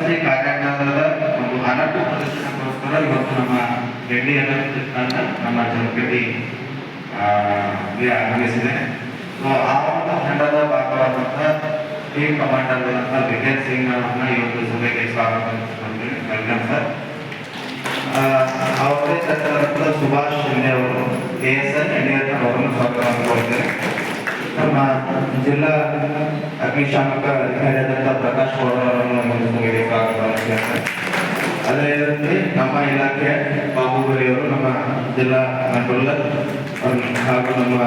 C ಕಾರ್ಯಾಗಾರದ ಒಂದು ಹನ್ನೊಂದು ಪ್ರದರ್ಶನಕ್ಕೋಸ್ಕರ ಇವತ್ತು ನಮ್ಮ ಡೆಲ್ಲಿಯನ್ನು ತಂಡ ನಮ್ಮ ಜನಪ್ರತಿ ಆಗಮಿಸಿದೆ ಸೊ ಆ ಒಂದು ತಂಡದ ಭಾಗವಾದಂತಹ ಟೀಮ್ ಕಮಾಂಡರ್ ವಿಜಯ್ ಸಿಂಗ್ ಅವರನ್ನ ಒಂದು ಸಭೆಗೆ ಸ್ವಾಗತ ವೆಲ್ಕಮ್ ಸರ್ ಅವರೇ ಸಚಿವರಾದ ಸುಭಾಷ್ ಶಿಂದೆ ಅವರು ಕೆ ಎಸ್ ಎನ್ ಯಡಿಯೂರಪ್ಪ ಅವರನ್ನು ಸ್ವಾಗತ ನಮ್ಮ ಜಿಲ್ಲಾ ಅಗ್ನಿಶಾಮಕ ಅಧಿಕಾರಿಯಾದಂತಹ ಪ್ರಕಾಶ್ ಗೌಡ ಅವರನ್ನು ಒಂದು ಸ್ವಾಗತ ಅದೇ ನಮ್ಮ ಇಲಾಖೆ ಬಾಬುಗುರಿಯವರು ನಮ್ಮ ಜಿಲ್ಲಾ ಕಂಟ್ರೋಲರ್ ಹಾಗೂ ನಮ್ಮ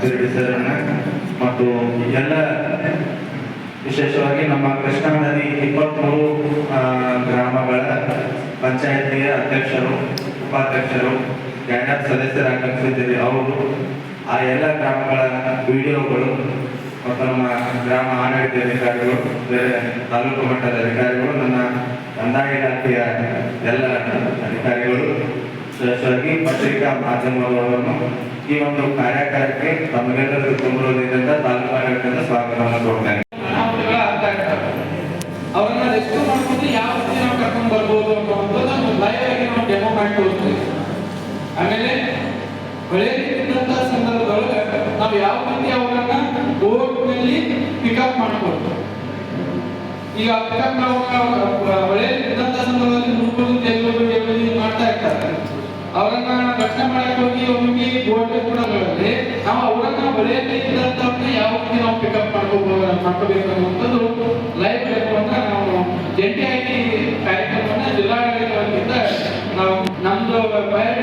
ಶಿರಡಿ ಸರಣ್ಣ ಮತ್ತು ಎಲ್ಲ ವಿಶೇಷವಾಗಿ ನಮ್ಮ ಕೃಷ್ಣಾ ಇಪ್ಪತ್ಮೂರು ಗ್ರಾಮಗಳ ಪಂಚಾಯತಿಯ ಅಧ್ಯಕ್ಷರು, ಉಪಾಧ್ಯಕ್ಷರು ಕ್ಯಾಡರ್ ಸದಸ್ಯರು ಅವರು ಆ ಎಲ್ಲ ಗ್ರಾಮಗಳ ವಿಡಿಯೋಗಳು ಮತ್ತು ನಮ್ಮ ಗ್ರಾಮ ಆಡಳಿತ ಅಧಿಕಾರಿಗಳು, ಬೇರೆ ತಾಲೂಕು ಮಟ್ಟದ ಅಧಿಕಾರಿಗಳು, ನನ್ನ ಕಂದಾಯ ಇಲಾಖೆಯ ಎಲ್ಲ ಅಧಿಕಾರಿಗಳು ವಿಶೇಷವಾಗಿ ಪತ್ರಿಕಾ ಮಾಧ್ಯಮದವರನ್ನು ಈ ಒಂದು ಕಾರ್ಯಾಗಾರಕ್ಕೆ ತಮಗೆಲ್ಲರಿಗೂ ತುಂಬಿರುವುದರಿಂದ ತಾಲೂಕು ಆಡಳಿತದಿಂದ ಸ್ವಾಗತವನ್ನು ಕೊಡ್ತೇನೆ ಮಾಡ್ಕೊಂಡು ಯಾವ ರೀತಿ ನಾವು ಕರ್ಕೊಂಡು ಬರ್ಬೋದು ನಾವು ಡೆಮೋ ಮಾಡಿ ತೋರಿಸ್ತೀವಿ ಆಮೇಲೆ ಹೊಳೆ ಸಂದರ್ಭದೊಳಗೆ ನಾವು ಯಾವ ರೀತಿ ಅವರನ್ನ ಬೋಟ್ನಲ್ಲಿ ಪಿಕಪ್ ಮಾಡ್ಬೋದು ಈಗ ಪಿಕಪ್ ನಾವು ಹೊಳೆ ಇದ್ದಂಥ ಸಂದರ್ಭದಲ್ಲಿ ಎಳೆದು ಮಾಡ್ತಾ ಇರ್ತಾರೆ. ಅವರನ್ನ ರಕ್ಷಣೆ ಮಾಡಕ್ಕೆ ಹೋಗಿ ಒಮ್ಮೆ ಬೋಟ್ ಕೂಡ ನಾವು ಅವರನ್ನ ಹೊಳೆಯಲ್ಲಿ ಇದ್ದಂಥವ್ರನ್ನ ಯಾವ ನಾವು ಪಿಕಪ್ ಮಾಡ್ಕೋಬಹುದು ಮಾಡ್ಕೋಬೇಕು ಅನ್ನುವಂಥದ್ದು ಲೈವ್ ಅಂತ ನಾವು ಜಂಟಿಯಾಗಿ ಕಾರ್ಯಕ್ರಮವನ್ನು ಜಿಲ್ಲಾಡಳಿತ ವತಿಯಿಂದ ನಾವು, ನಮ್ದು ಫೈರ್